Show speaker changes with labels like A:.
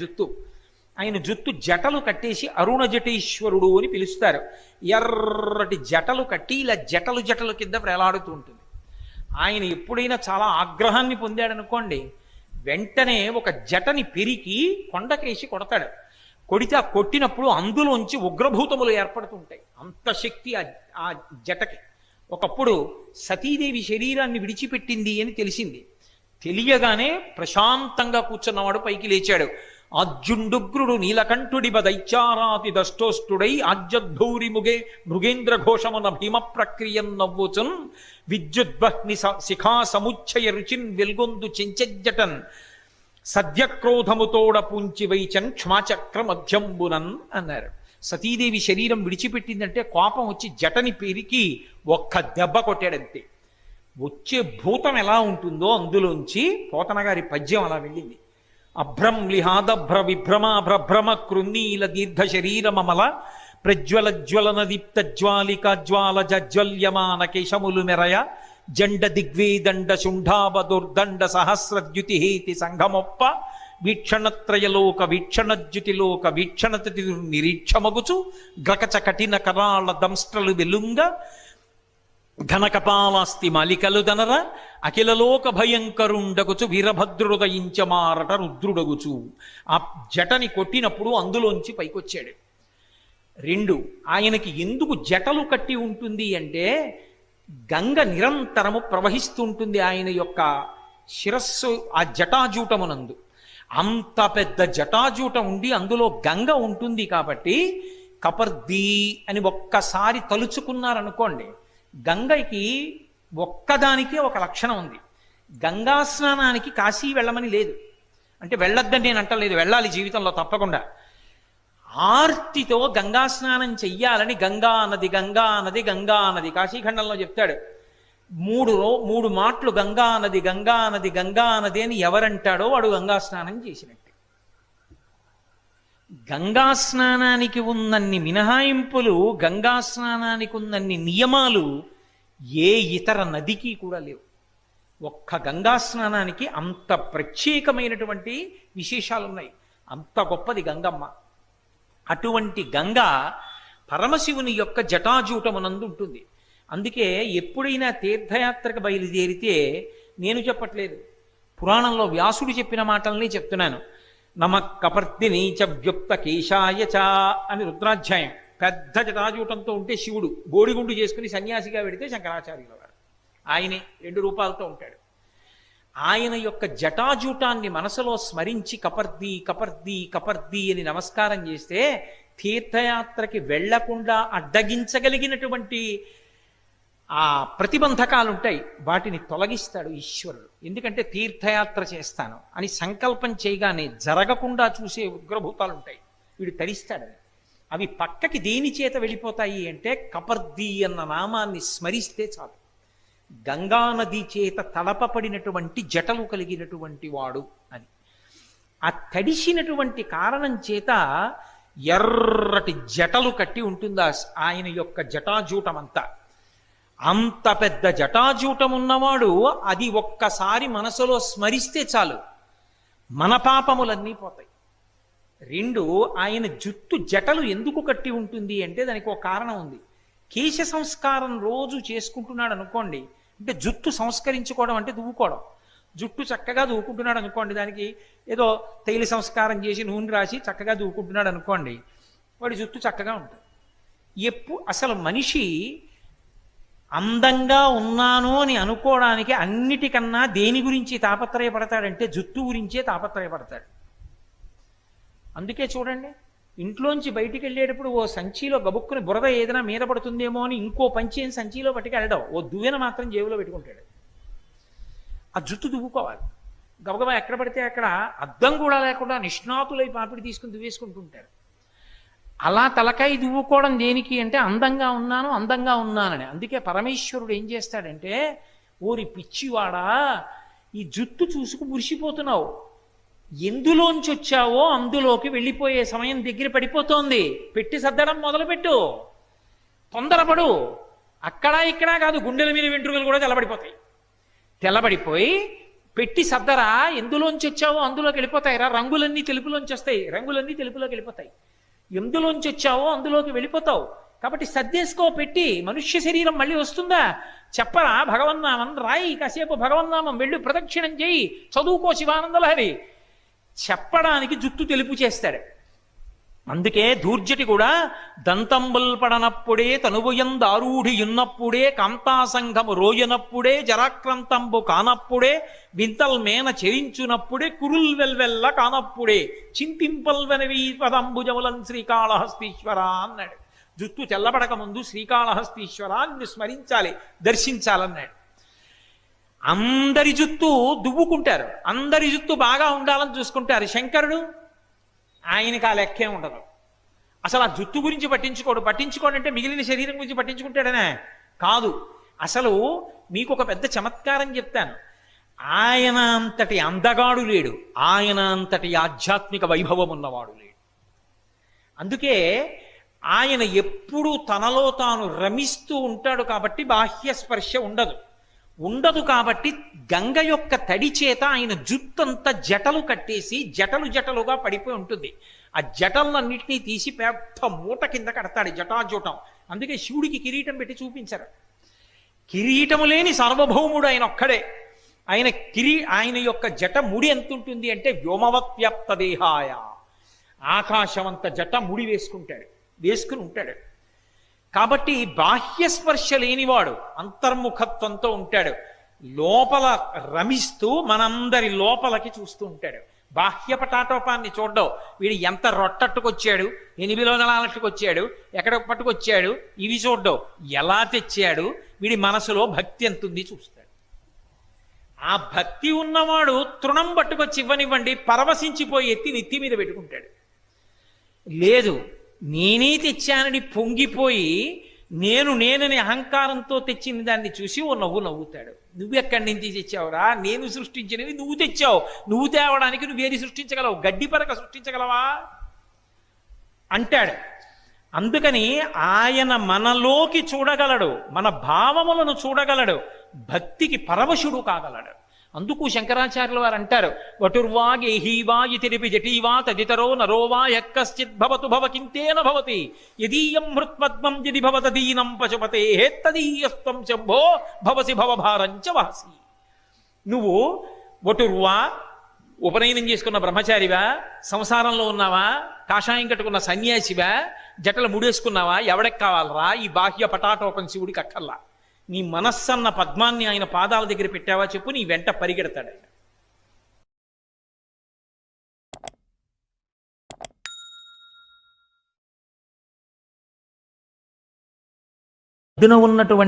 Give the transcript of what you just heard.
A: జుత్తు. ఆయన జుత్తు జటలు కట్టేసి అరుణ జటేశ్వరుడు అని పిలుస్తారు. ఎర్రటి జటలు కట్టి ఇలా జటలు జటలు కింద వేలాడుతూ ఉంటుంది. ఆయన ఎప్పుడైనా చాలా ఆగ్రహాన్ని పొందాడనుకోండి వెంటనే ఒక జటని పెరికి కొండకేసి కొడతాడు. కొడితే ఆ కొట్టినప్పుడు అందులోంచి ఉగ్రభూతములు ఏర్పడుతుంటాయి. అంత శక్తి ఆ జటకి. ఒకప్పుడు సతీదేవి శరీరాన్ని విడిచిపెట్టింది అని తెలిసింది. తెలియగానే ప్రశాంతంగా కూర్చున్నవాడు పైకి లేచాడు. అర్జుండుగ్రుడు నీలకంఠుడి దైచారాతి దష్టోష్టుడై ఆజ్యద్భౌరి ముగే మృగేంద్ర ఘోషమున భీమ ప్రక్రియం నవ్వుచున్ విద్యుద్వహ్ని శిఖా సముచ్చయ రుచిన్ వెల్గొందు చెంచెజ్జటన్ సద్యక్రోధముతోడ పూంచి వైచన్ క్షమాచక్ర మధ్యంబునన్ అన్నారు. సతీదేవి శరీరం విడిచిపెట్టిందంటే కోపం వచ్చి జటని పేరికి ఒక్క దెబ్బ కొట్టాడంతే. వచ్చే భూతం ఎలా ఉంటుందో అందులోంచి పోతన గారి పద్యం అలా వెళ్ళింది. అభ్రం లిహాదభ్ర విభ్రమాభ్రభ్రమ కృన్నీల దీర్ఘ శరీరమమల ప్రజ్వల జ్వలన దీప్త జ్వాలిక జ్వాల జజ్వల్యమాన కేశములు మెరయ జండ దిగ్వేదండ శుంఠావ దుర్దండ సహస్రద్యుతి హేతి సంఘమొప్ప వీక్షణత్రయలోక వీక్షణద్యుతిలోక వీక్షణతతి నిరీక్షమగుచు గ్రకచ కఠిన కరాళ దంస్ట్రలు వెలుంగ ఘనకపాలాస్తి మాలికలు దనర అఖిలలోక భయంకరుండగుచు వీరభద్రుడయించమారట రుద్రుడగుచు. ఆ జటని కొట్టినప్పుడు అందులోంచి పైకొచ్చాడు. రెండు ఆయనకి ఎందుకు జటలు కట్టి ఉంటుంది అంటే గంగ నిరంతరము ప్రవహిస్తుంటుంది ఆయన యొక్క శిరస్సు ఆ జటాజూటమునందు. అంత పెద్ద జటాజూటం ఉండి అందులో గంగ ఉంటుంది కాబట్టి కపర్ది అని ఒక్కసారి తలుచుకున్నారనుకోండి గంగకి ఒక్కదానికే ఒక లక్షణం ఉంది. గంగా స్నానానికి కాశీ వెళ్ళమని లేదు. అంటే వెళ్ళొద్దని నేను అంటలేదు. వెళ్ళాలి జీవితంలో తప్పకుండా. ఆర్తితో గంగా స్నానం చెయ్యాలని గంగా నది గంగా నది గంగా నది కాశీఖండంలో చెప్తాడు. మూడు మూడు మాటలు గంగా నది గంగా నది గంగా నది అని ఎవరంటాడో వాడు గంగా స్నానం చేసినట్టు. గంగా స్నానానికి ఉన్నన్ని మినహాయింపులు గంగా స్నానానికి ఉన్నన్ని నియమాలు ఏ ఇతర నదికి కూడా లేవు. ఒక్క గంగా స్నానానికి అంత ప్రత్యేకమైనటువంటి విశేషాలు ఉన్నాయి అంత గొప్పది గంగమ్మ. అటువంటి గంగ పరమశివుని యొక్క జటాజూటమునందు ఉంటుంది. అందుకే ఎప్పుడైనా తీర్థయాత్రకు బయలుదేరితే నేను చెప్పట్లేదు. పురాణంలో వ్యాసుడు చెప్పిన మాటల్ని చెప్తున్నాను. నమ కపర్తిని చ వ్యుప్త కేశాయ చ అని రుద్రాధ్యాయం. పెద్ద జటాజూటంతో ఉంటే శివుడు బోడిగుండు చేసుకుని సన్యాసిగా వెడితే శంకరాచార్యుల వారు. ఆయనే రెండు రూపాలతో ఉంటాడు. ఆయన యొక్క జటాజూటాన్ని మనసులో స్మరించి కపర్ది కపర్ది కపర్ది అని నమస్కారం చేస్తే తీర్థయాత్రకి వెళ్ళకుండా అడ్డగించగలిగినటువంటి ఆ ప్రతిబంధకాలు ఉంటాయి వాటిని తొలగిస్తాడు ఈశ్వరుడు. ఎందుకంటే తీర్థయాత్ర చేస్తాను అని సంకల్పం చేయగానే జరగకుండా చూసే ఉగ్రభూతాలు ఉంటాయి వీడు తరిస్తాడని అవి పక్కకి దేని చేత వెళ్ళిపోతాయి అంటే కపర్ది అన్న నామాన్ని స్మరిస్తే చాలు. గంగానది చేత తలపబడినటువంటి జటలు కలిగినటువంటి వాడు అని ఆ తడిసినటువంటి కారణం చేత ఎర్రటి జటలు కట్టి ఉంటుంది ఆయన యొక్క జటాజూటమంతా. అంత పెద్ద జటాజూటం ఉన్నవాడు అది ఒక్కసారి మనసులో స్మరిస్తే చాలు. మన పాపములన్నీ పోతాయి. రెండు ఆయన జుట్టు జటలు ఎందుకు కట్టి ఉంటుంది అంటే దానికి ఒక కారణం ఉంది. కేశ సంస్కారం రోజు చేసుకుంటున్నాడు అనుకోండి అంటే జుట్టు సంస్కరించుకోవడం అంటే దువ్వుకోవడం. జుట్టు చక్కగా దూకుంటున్నాడు అనుకోండి దానికి ఏదో తైలి సంస్కారం చేసి నూనె రాసి చక్కగా దూకుంటున్నాడు అనుకోండి వాడి జుట్టు చక్కగా ఉంటుంది. ఎప్పు అసలు మనిషి అందంగా ఉన్నాను అని అనుకోవడానికి అన్నిటికన్నా దేని గురించి తాపత్రయపడతాడంటే జుట్టు గురించే తాపత్రయపడతాడు. అందుకే చూడండి ఇంట్లోంచి బయటికి వెళ్ళేటప్పుడు ఓ సంచిలో గబుక్కుని బురద ఏదైనా మీద పడుతుందేమో అని ఇంకో పంచేని సంచిలో పట్టుకెళ్ళడం ఓ దువ్వెన మాత్రం జేబులో పెట్టుకుంటాడు. ఆ జుట్టు దువ్వుకోవాలి. గబగబా ఎక్కడ పడితే అక్కడ అద్దం కూడా లేకుండా నిష్ణాతులై పాపిడి తీసుకుని దువ్వేసుకుంటుంటారు అలా తలకాయ దువ్వుకోవడం దేనికి అంటే అందంగా ఉన్నాను అందంగా ఉన్నానని. అందుకే పరమేశ్వరుడు ఏం చేస్తాడంటే ఓరి పిచ్చివాడా ఈ జుట్టు చూసుకు మురిసిపోతున్నావు. ఎందులోంచి వచ్చావో అందులోకి వెళ్ళిపోయే సమయం దగ్గర పడిపోతోంది. పెట్టి సర్దడం మొదలుపెట్టు. తొందరపడు. అక్కడ ఇక్కడ కాదు గుండెల మీద వెంట్రుకలు కూడా తెల్లబడిపోతాయి. తెల్లబడిపోయి పెట్టి సద్దరా ఎందులోంచి వచ్చావో అందులోకి వెళ్ళిపోతాయి రా రంగులన్నీ తెలుపులోంచి వస్తాయి. రంగులన్నీ తెలుపులోకి వెళ్ళిపోతాయి. ఎందులోంచి వచ్చావో అందులోకి వెళ్ళిపోతావు. కాబట్టి సర్దేసుకో పెట్టి మనుష్య శరీరం మళ్ళీ వస్తుందా? చెప్పరా భగవన్నామం రాయి కాసేపు భగవన్నామం వెళ్ళి ప్రదక్షిణం చేయి చదువుకో శివానందలహరి. చెప్పడానికి జుట్టు తెలుపు చేస్తాడు. అందుకే దూర్జటి కూడా దంతంబుల్ పడనప్పుడే తనువుయం కాంతాసంఘము రోయనప్పుడే జరాక్రంతంబు కానప్పుడే వింతల్ మేన చెరించునప్పుడే కురుల్ వెల్వెల్ల కానప్పుడే చింతింపల్వెనవి పదంబుజములం శ్రీకాళహస్తీశ్వర అన్నాడు. జుత్తు తెల్లబడక ముందు శ్రీకాళహస్తీశ్వరాన్ని స్మరించాలి దర్శించాలన్నాడు. అందరి జుత్తు దువ్వుకుంటారు. అందరి జుత్తు బాగా ఉండాలని చూసుకుంటారు శంకరుడు. ఆయనకి ఆ లెక్కే ఉండదు. అసలు ఆ జుత్తు గురించి పట్టించుకోడు. పట్టించుకోడు అంటే మిగిలిన శరీరం గురించి పట్టించుకుంటాడనే? కాదు. అసలు మీకు ఒక పెద్ద చమత్కారం చెప్తాను. ఆయన అంతటి అందగాడు లేడు. ఆయన అంతటి ఆధ్యాత్మిక వైభవం ఉన్నవాడు లేడు. అందుకే ఆయన ఎప్పుడూ తనలో తాను రమిస్తూ ఉంటాడు కాబట్టి బాహ్య స్పర్శ ఉండదు. ఉండదు కాబట్టి గంగ యొక్క తడి చేత ఆయన జుత్తంతా జటలు కట్టేసి జటలు జటలుగా పడిపోయి ఉంటుంది. ఆ జటలన్నింటినీ తీసి పెద్ద మూట కింద కడతాడు జటాజుటం. అందుకే శివుడికి కిరీటం పెట్టి చూపించారు. కిరీటము లేని సార్వభౌముడు ఆయన ఒక్కడే. ఆయన కిరీ ఆయన యొక్క జట ముడి ఎంత ఉంటుంది అంటే వ్యోమవత్వ్యాప్త దేహాయ ఆకాశమంత జట ముడి వేసుకుంటాడు వేసుకుని ఉంటాడు. కాబట్టి బాహ్య స్పర్శ లేనివాడు అంతర్ముఖత్వంతో ఉంటాడు. లోపల రమిస్తూ మనందరి లోపలకి చూస్తూ ఉంటాడు. బాహ్య పటాటోపాన్ని చూడడం. వీడు ఎంత రొట్టట్టుకొచ్చాడు ఎనిమిది వచ్చాడు ఎక్కడ పట్టుకొచ్చాడు ఇవి చూడడం. ఎలా తెచ్చాడు వీడి మనసులో భక్తి ఎంతుంది చూస్తాడు. ఆ భక్తి ఉన్నవాడు తృణం పట్టుకొచ్చి ఇవ్వనివ్వండి పరవశించిపోయి ఎత్తి నెత్తి మీద పెట్టుకుంటాడు. లేదు నేనే తెచ్చానని పొంగిపోయి నేను నేనని అహంకారంతో తెచ్చిన దాన్ని చూసి ఓ నవ్వు నవ్వుతాడు. నువ్వెక్కడి నుంచి తెచ్చావురా? నేను సృష్టించినవి నువ్వు తెచ్చావు. నువ్వు తేవడానికి నువ్వేది సృష్టించగలవు? గడ్డి పరక సృష్టించగలవా? అంటాడు. అందుకని ఆయన మనలోకి చూడగలడు మన భావములను చూడగలడు భక్తికి పరవశుడు కాగలడు. అందుకు శంకరాచార్యుల వారు అంటారు వటుర్వా గేహీవా ఇతిరిపి జటీవా తదితరో నరోవా యక్కశ్చిత్ భవతు భవకింతేన భవతి యదీయం హృత్పద్మం యది భవతదీనం పశుపతే తదీయస్తం శంభో భవసి భవభారంచ వాసి నువ్వు వటుర్వా ఉపనయనం చేసుకున్న బ్రహ్మచారివా సంసారంలో ఉన్నావా కాషాయం కట్టుకున్న సన్యాసివా జటలు ముడేసుకున్నావా ఎవడికి కావాలరా ఈ బాహ్య పటాటోపం శివుడికి అక్కర్లా. నీ మనస్సన్న పద్మాన్ని ఆయన పాదాల దగ్గర పెట్టావా చెప్పు నీ వెంట పరిగెడతాడు ఆయన. ఉన్నటువంటి